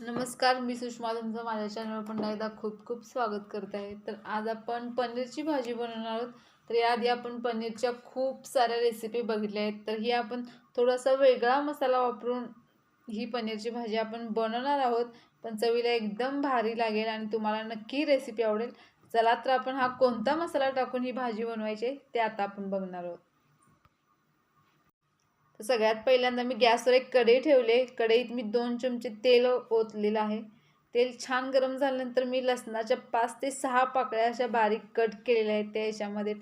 नमस्कार मी सुषमा तुमचं माझ्या चॅनलवर पुन्हा एकदा खूप खूप स्वागत करत आहे. तर आज आपण पनीरची भाजी बनवणार आहोत. तर याआधी आपण पनीरच्या खूप साऱ्या रेसिपी बघितल्या आहेत. तर ही आपण थोडासा वेगळा मसाला वापरून ही पनीरची भाजी आपण बनवणार आहोत. पण चवीला एकदम भारी लागेल आणि तुम्हाला नक्की रेसिपी आवडेल. चला तर आपण हा कोणता मसाला टाकून ही भाजी बनवायची आहे ते आता आपण बघणार आहोत. तर सगळ्यात पहिल्यांदा मी गॅसवर एक कढई ठेवले कढईत मी दोन चमचे तेल ओतलेलं आहे. तेल छान गरम झाल्यानंतर मी लसणाच्या पाच ते सहा पाकळ्या अशा बारीक कट केलेल्या आहेत त्या याच्यामध्ये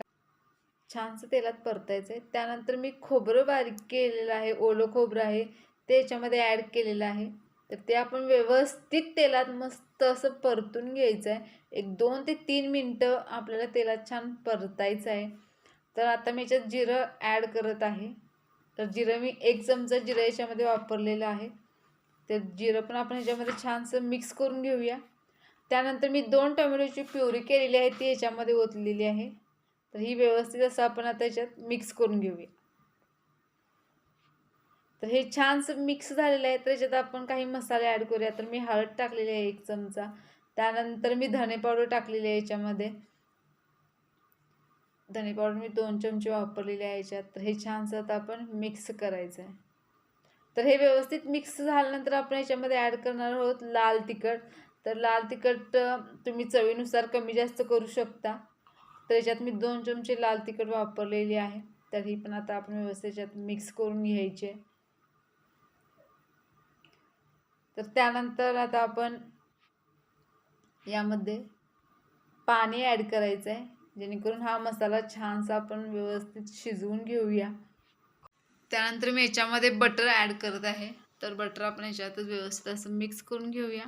छानसं तेलात परतायचं आहे. त्यानंतर मी खोबरं बारीक केलेलं आहे. ओलं खोबरं आहे. ते याच्यामध्ये ॲड केलेलं आहे. तर ते आपण व्यवस्थित तेलात मस्त असं परतून घ्यायचं आहे. एक दोन ते तीन मिनटं आपल्याला तेलात छान परतायचं आहे. तर आता मी याच्यात जिरं ॲड करत आहे. तर जिरं मी एक चमचा जिरं याच्यामध्ये वापरलेलं आहे. तर जिरं पण आपण ह्याच्यामध्ये छानसं मिक्स करून घेऊया. त्यानंतर मी दोन टोमॅटोची प्युरी केलेली आहे ती याच्यामध्ये ओतलेली आहे. तर ही व्यवस्थित असं आपण आता याच्यात मिक्स करून घेऊया. तर हे छानसं मिक्स झालेलं आहे तर याच्यात आपण काही मसाले ॲड करूया. तर मी हळद टाकलेली आहे एक चमचा. त्यानंतर मी धने पावडर टाकलेली आहे याच्यामध्ये. धने पावडर मी दोन चमचे वापरलेले आहे याच्यात तर हे छानसं आता आपण मिक्स करायचं आहे तर हे व्यवस्थित मिक्स झाल्यानंतर आपण याच्यामध्ये ॲड करणार आहोत लाल तिखट. तर लाल तिखट तुम्ही चवीनुसार कमी जास्त करू शकता. तर याच्यात मी दोन चमचे लाल तिखट वापरलेली आहे. तर ही पण आता आपण व्यवस्थित याच्यात मिक्स करून घ्यायचे. तर त्यानंतर आता आपण यामध्ये पाणी ॲड करायचं आहे जेणेकरून हा मसाला छानसा आपण व्यवस्थित शिजवून घेऊया. त्यानंतर मी याच्यामध्ये बटर ॲड करत आहे. तर बटर आपण याच्यातच व्यवस्थित असं मिक्स करून घेऊया.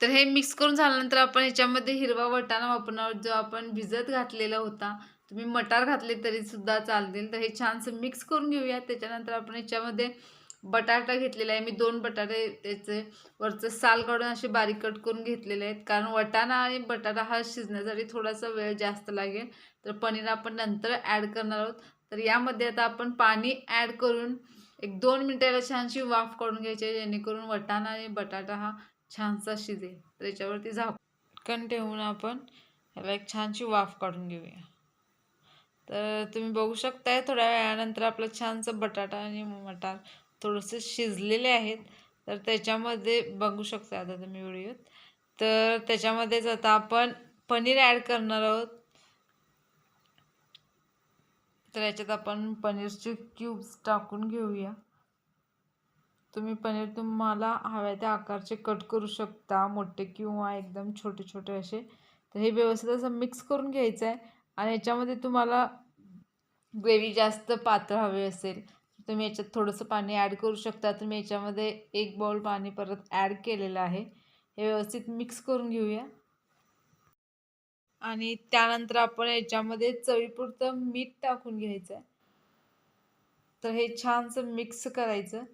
तर हे मिक्स करून झाल्यानंतर आपण याच्यामध्ये हिरवा वटाणा वापरणार. जो आपण भिजत घातलेला होता. तुम्ही मटार घातले तरीसुद्धा चालतील. तर हे छानसं मिक्स करून घेऊया. त्याच्यानंतर आपण याच्यामध्ये बटाटा घेतलेला आहे. मी दोन बटाटे त्याचे वरचं साल काढून असे बारीक कट करून घेतलेले आहेत. कारण वटाणा आणि बटाटा हा शिजण्यासाठी थोडासा वेळ जास्त लागेल. तर पनीर आपण नंतर ॲड करणार आहोत. तर यामध्ये आता आपण पाणी ॲड करून एक दोन मिनटाला छानशी वाफ काढून घ्यायची आहे जेणेकरून वटाणा आणि बटाटा हा छानसा शिजेल. तर याच्यावरती झाकण ठेवून आपण ह्याला एक छानशी वाफ काढून घेऊया. तर तुम्ही बघू शकताय थोड्या वेळानंतर आपलं छानसं बटाटा आणि मटार थोडंसं शिजलेले आहेत. तर त्याच्यामध्ये बघू शकता आता तुम्ही व्हिडिओत. तर त्याच्यामध्येच आता आपण पनीर ॲड करणार आहोत. तर याच्यात आपण पनीरचे क्यूब्स टाकून घेऊया. तुम्ही पनीर तुम्हाला हव्या त्या आकारचे कट करू शकता मोठे किंवा एकदम छोटे छोटे असे. तर हे व्यवस्थित असं मिक्स करून घ्यायचं आहे. आणि याच्यामध्ये तुम्हाला ग्रेव्ही जास्त पातळ हवी असेल तुम्ही याच्यात थोडंसं पाणी ॲड करू शकता. तुम्ही याच्यामध्ये एक बाउल पाणी परत ॲड केलेलं आहे. हे व्यवस्थित मिक्स करून घेऊया. आणि त्यानंतर आपण याच्यामध्ये चवीपुरतं मीठ टाकून घ्यायचं आहे तर हे छानसं मिक्स करायचं.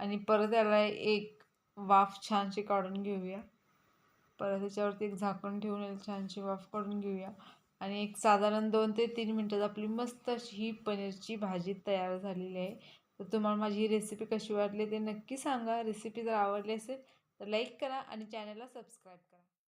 आणि परत याला एक वाफ छानशी काढून घेऊया. परत त्याच्यावरती एक झाकण ठेवून याला छानशी वाफ काढून घेऊया. आणि एक साधारण दोन ते तीन मिनटात आपली मस्त अशी ही पनीरची भाजी तयार झालेली आहे. तर तुम्हाला माझी ही रेसिपी कशी वाटली ते नक्की सांगा. रेसिपी जर आवडली असेल तर लाईक करा आणि चॅनलला सबस्क्राईब करा.